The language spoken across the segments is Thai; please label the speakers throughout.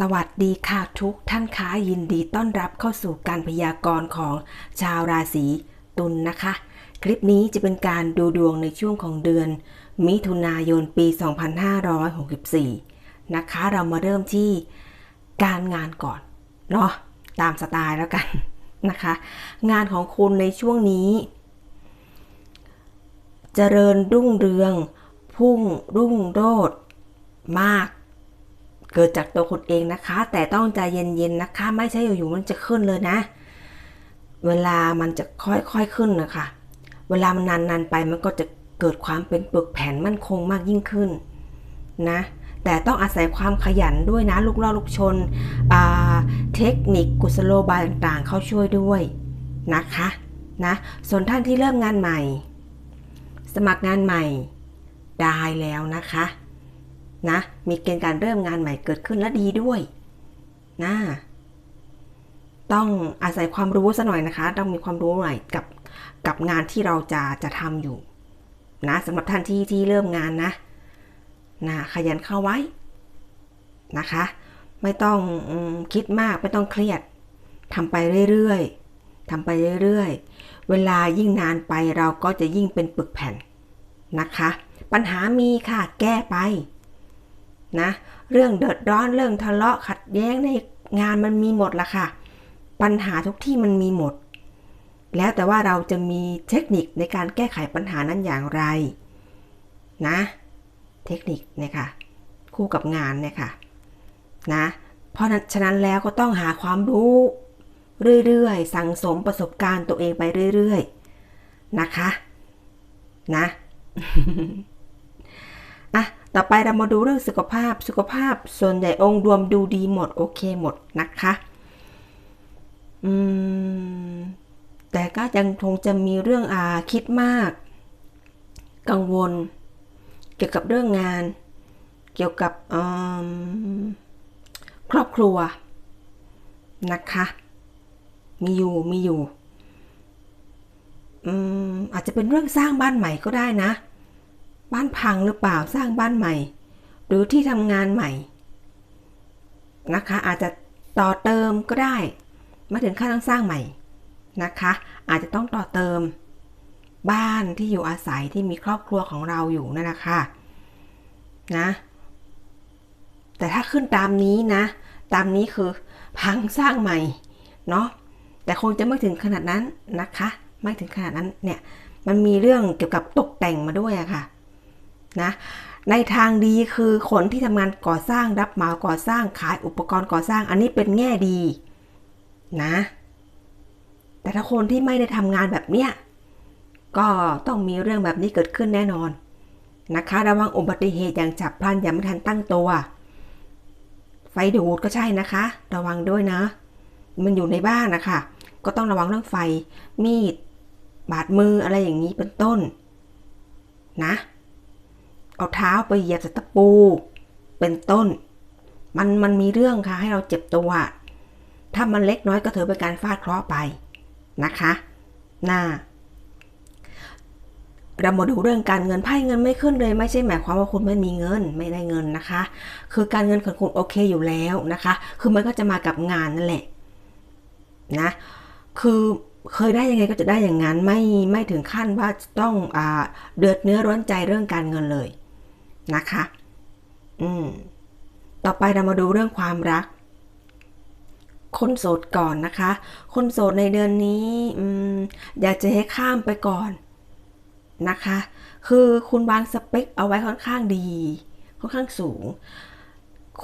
Speaker 1: สวัสดีค่ะทุกท่านคะยินดีต้อนรับเข้าสู่การพยากรณ์ของชาวราศีตุลนนะคะ คลิปนี้จะเป็นการดูดวงในช่วงของเดือน มิถุนายนปี 2564 นะคะ เรามาเริ่มที่การงานก่อนเนาะตามสไตล์แล้วกันนะคะ งานของคุณในช่วงนี้ เจริญรุ่งเรือง พุ่งรุ่งโรจน์มาก เกิดจากตัวคุณเองนะคะ แต่ต้องใจเย็นๆนะคะ ไม่ใช่อยู่ๆมันจะขึ้นเลยนะ เวลามันจะค่อยๆขึ้นนะคะ เวลามันนานๆไปมันก็จะเกิดความเป็นปึกแผ่นมั่นคงมากยิ่งขึ้นนะแต่ต้องอาศัยความขยันด้วยนะ ลูกล่อลูกชน เทคนิคกุศโลบายต่างๆ เข้าช่วยด้วยนะคะนะส่วนท่านที่เริ่มงานใหม่ สมัครงานใหม่ได้แล้วนะคะ นะ มีเกณฑ์การเริ่มงานใหม่เกิดขึ้นและดีด้วยนะต้องอาศัยความรู้ซะหน่อยนะคะ ต้องมีความรู้หน่อยกับกับงานที่เราจะจะทำอยู่นะสำหรับท่านที่ที่เริ่มงานนะนะขยันเข้าไว้นะคะ ไม่ต้องอคิดมากไม่ต้องเครียดทำไปเรื่อยๆทำไปเรื่อยๆ เวลายิ่งนานไปเราก็จะยิ่งเป็นปึกแผ่นนะคะ ปัญหามีค่ะแก้ไป นะเรื่องเดือดร้อนเรื่องทะเลาะขัดแย้งในงานมันมีหมดละค่ะ ปัญหาทุกที่มันมีหมด แล้วแต่ว่าเราจะมีเทคนิคในการแก้ไขปัญหานั้นอย่างไรนะ เทคนิคเนี่ยค่ะ คู่กับงานเนี่ยค่ะนะเพราะฉะนั้นแล้วก็ต้องหาความรู้ เรื่อยๆ สั่งสมประสบการณ์ตัวเองไปเรื่อย ๆ นะคะ นะอะ ต่อไปเรามาดูเรื่องสุขภาพ สุขภาพส่วนใหญ่องค์รวมดูดีหมดโอเคหมดนะคะอืมแต่ก็ยังคงจะมีเรื่องอาคิดมาก กังวล เกี่ยวกับเรื่องงาน เกี่ยวกับครอบครัวนะคะ มีอยู่มีอยู่อืมอาจจะเป็นเรื่องสร้างบ้านใหม่ก็ได้นะ บ้านพังหรือเปล่าสร้างบ้านใหม่ หรือที่ทำงานใหม่ นะคะ อาจจะต่อเติมก็ได้ มาถึงขั้นต้องสร้างใหม่นะคะ อาจจะต้องต่อเติม บ้านที่อยู่อาศัยที่มีครอบครัวของเราอยู่นั่นแหละค่ะนะแต่ถ้าขึ้นตามนี้นะ ตามนี้คือพังสร้างใหม่เนาะแต่คงจะไม่ถึงขนาดนั้นนะคะ ไม่ถึงขนาดนั้นเนี่ยมันมีเรื่องเกี่ยวกับตกแต่งมาด้วยอะค่ะ นะในทางดีคือคนที่ทำงานก่อสร้างรับเหมาก่อสร้างขายอุปกรณ์ก่อสร้างอันนี้เป็นแง่ดีนะ แต่ถ้าคนที่ไม่ได้ทำงานแบบเนี้ยก็ต้องมีเรื่องแบบนี้เกิดขึ้นแน่นอนนะคะ ระวังอุบัติเหตุอย่างฉับพลันอย่าไม่ทันตั้งตัว ไฟดูดก็ใช่นะคะ ระวังด้วยนะ มันอยู่ในบ้านนะคะก็ต้องระวังเรื่องไฟมีดบาดมืออะไรอย่างนี้เป็นต้น นะ เอาเท้าไปเหยียบตะปู เป็นต้น มันมันมีเรื่องค่ะให้เราเจ็บตัว ถ้ามันเล็กน้อยก็ถือเป็นการฟาดเคราะห์ไปนะคะหน้าเรามาดูเรื่องการเงินไพ่เงินไม่ขึ้นเลย ไม่ใช่หมายความว่าคุณไม่มีเงินไม่ได้เงินนะคะ คือการเงินของคุณโอเคอยู่แล้วนะคะ คือมันก็จะมากับงานนั่นแหละนะคือเคยได้ยังไงก็จะได้อย่างนั้นไม่ไม่ถึงขั้นว่าต้องอเดือดเนื้อร้อนใจเรื่องการเงินเลย นะคะ อืม ต่อไปเรามาดูเรื่องความรัก คนโสดก่อนนะคะ คนโสดในเดือนนี้อืมอยากจะให้ข้ามไปก่อนนะคะ คือคุณวางสเปคเอาไว้ค่อนข้างดี ค่อนข้างสูง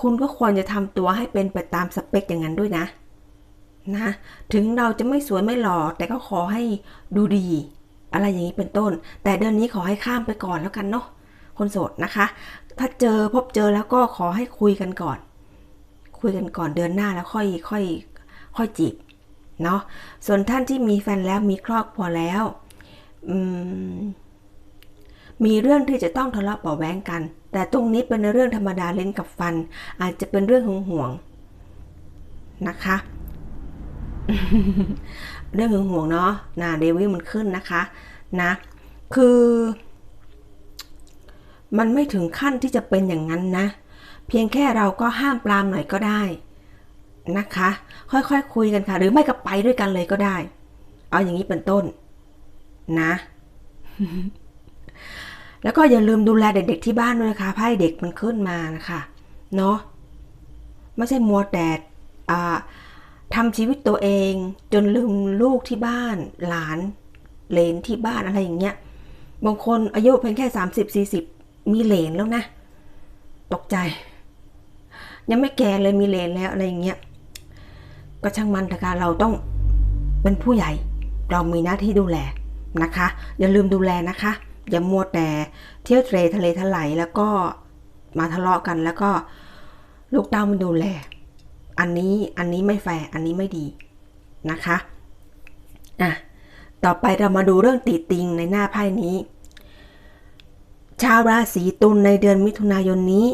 Speaker 1: คุณก็ควรจะทำตัวให้เป็นไปตามสเปคอย่างนั้นด้วยนะ นะ ถึงเราจะไม่สวยไม่หล่อแต่ก็ขอให้ดูดี อะไรอย่างนี้เป็นต้น แต่เดือนนี้ขอให้ข้ามไปก่อนแล้วกันเนาะ คนโสดนะคะ ถ้าเจอพบเจอแล้วก็ขอให้คุยกันก่อน คุยกันก่อนเดือนหน้าแล้วค่อยค่อยค่อยจีบเนาะส่วนท่านที่มีแฟนแล้วมีครอบครัวแล้วมมีเรื่องที่จะต้องทะเลาะเบาแว้งกัน แต่ตรงนี้เป็นเรื่องธรรมดาเล่นกับฟัน อาจจะเป็นเรื่องหึงหวงนะคะ เรื่องหึงหวงเนาะนาเดวิลมันขึ้นนะคะ นะ คือ มันไม่ถึงขั้นที่จะเป็นอย่างนั้นนะ เพียงแค่เราก็ห้ามปรามหน่อยก็ได้นะคะ ค่อยๆคคุยกันค่ะ หรือไม่ก็ไปด้วยกันเลยก็ได้ เอาอย่างนี้เป็นต้น นะ แล้วก็อย่าลืมดูแลเด็กๆที่บ้านด้วยนะคะไพ่เด็กมันขึ้นมานะคะเนาะไม่ใช่มัวแต่ทำชีวิตตัวเอง จนลืมลูกที่บ้าน หลานเลนที่บ้านอะไรอย่างเงี้ยบางคนอายุเพียงแค่ 30 40 มีเหลนแล้วนะ ตกใจ ยังไม่แก่เลยมีเหลนแล้วอะไรอย่างเงี้ยก็ช่างมันเถอะค่ะเราต้องเป็นผู้ใหญ่ เรามีหน้าที่ดูแลนะคะ อย่าลืมดูแลนะคะ อย่ามัวแต่เที่ยวเทรทะเลทลายแล้วก็มาทะเลาะกันแล้วก็ลูกเต้ามันดูแล อันนี้อันนี้ไม่แฟร์อันนี้ไม่ดีนะคะอะต่อไปเรามาดูเรื่องติติงในหน้าไพ่นี้ ชาวราศีตุลในเดือนมิถุนายนนี้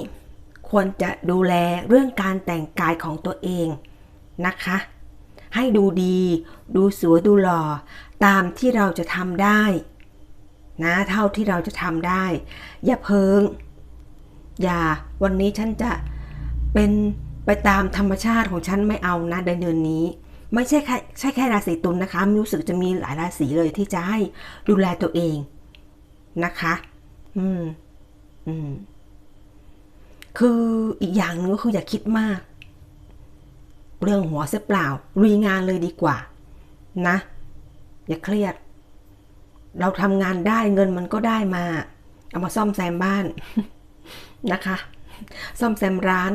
Speaker 1: ควรจะดูแลเรื่องการแต่งกายของตัวเองนะคะ ให้ดูดี ดูสวยดูหล่อ ตามที่เราจะทำได้ นะเท่าที่เราจะทำได้ อย่าเพิง อย่าวันนี้ฉันจะเป็นไปตามธรรมชาติของฉันไม่เอานะในเดือนนี้ ไม่ใช่แค่ใช่แค่ราศีตุลนะคะรู้สึกจะมีหลายราศีเลยที่จะให้ดูแลตัวเองนะคะ อืม อืม คืออีกอย่างหนึงก็คืออย่าคิดมาก เรื่องหัวเสียเปล่าลุยงานเลยดีกว่า นะ อย่าเครียด เราทำงานได้เงินมันก็ได้มา เอามาซ่อมแซมบ้านนะคะ ซ่อมแซมร้าน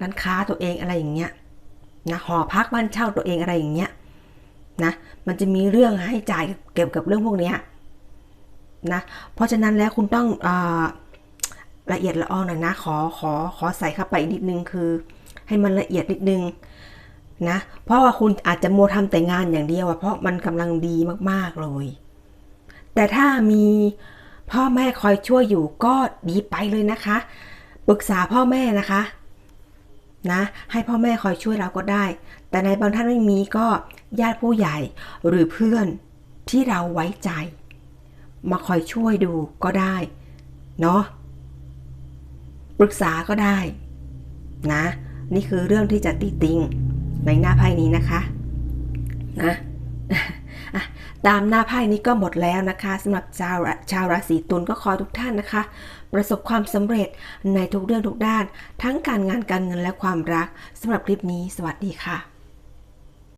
Speaker 1: ร้านค้าตัวเองอะไรอย่างเงี้ยนะหอพักบ้านเช่าตัวเองอะไรอย่างเงี้ยนะ มันจะมีเรื่องให้จ่ายเกี่ยวกับเรื่องพวกเนี้ย นะเพราะฉะนั้นแล้วคุณต้องอละเอียดละออหน่อยนะขอขอขอใส่เข้าไปนิดนึงคือ ให้มันละเอียดนิดนึงนะเพราะว่าคุณอาจจะมัวทำแต่งานอย่างเดียวเพราะมันกำลังดีมากๆเลย แต่ถ้ามีพ่อแม่คอยช่วยอยู่ก็ดีไปเลยนะคะปรึกษาพ่อแม่นะคะนะให้พ่อแม่คอยช่วยเราก็ได้ แต่ในบางท่านไม่มีก็ญาติผู้ใหญ่หรือเพื่อนที่เราไว้ใจ มาคอยช่วยดูก็ได้ เนาะปรึกษาก็ได้ นะ นี่คือเรื่องที่จะติติงในหน้าไพ่นี้นะคะนะอะตามหน้าไพ่นี้ก็หมดแล้วนะคะสำหรับชาวชาวราศีตุลก็ขอทุกท่านนะคะ ประสบความสำเร็จในทุกเรื่องทุกด้าน ทั้งการงานการเงินและความรักสำหรับคลิปนี้ สวัสดีค่ะ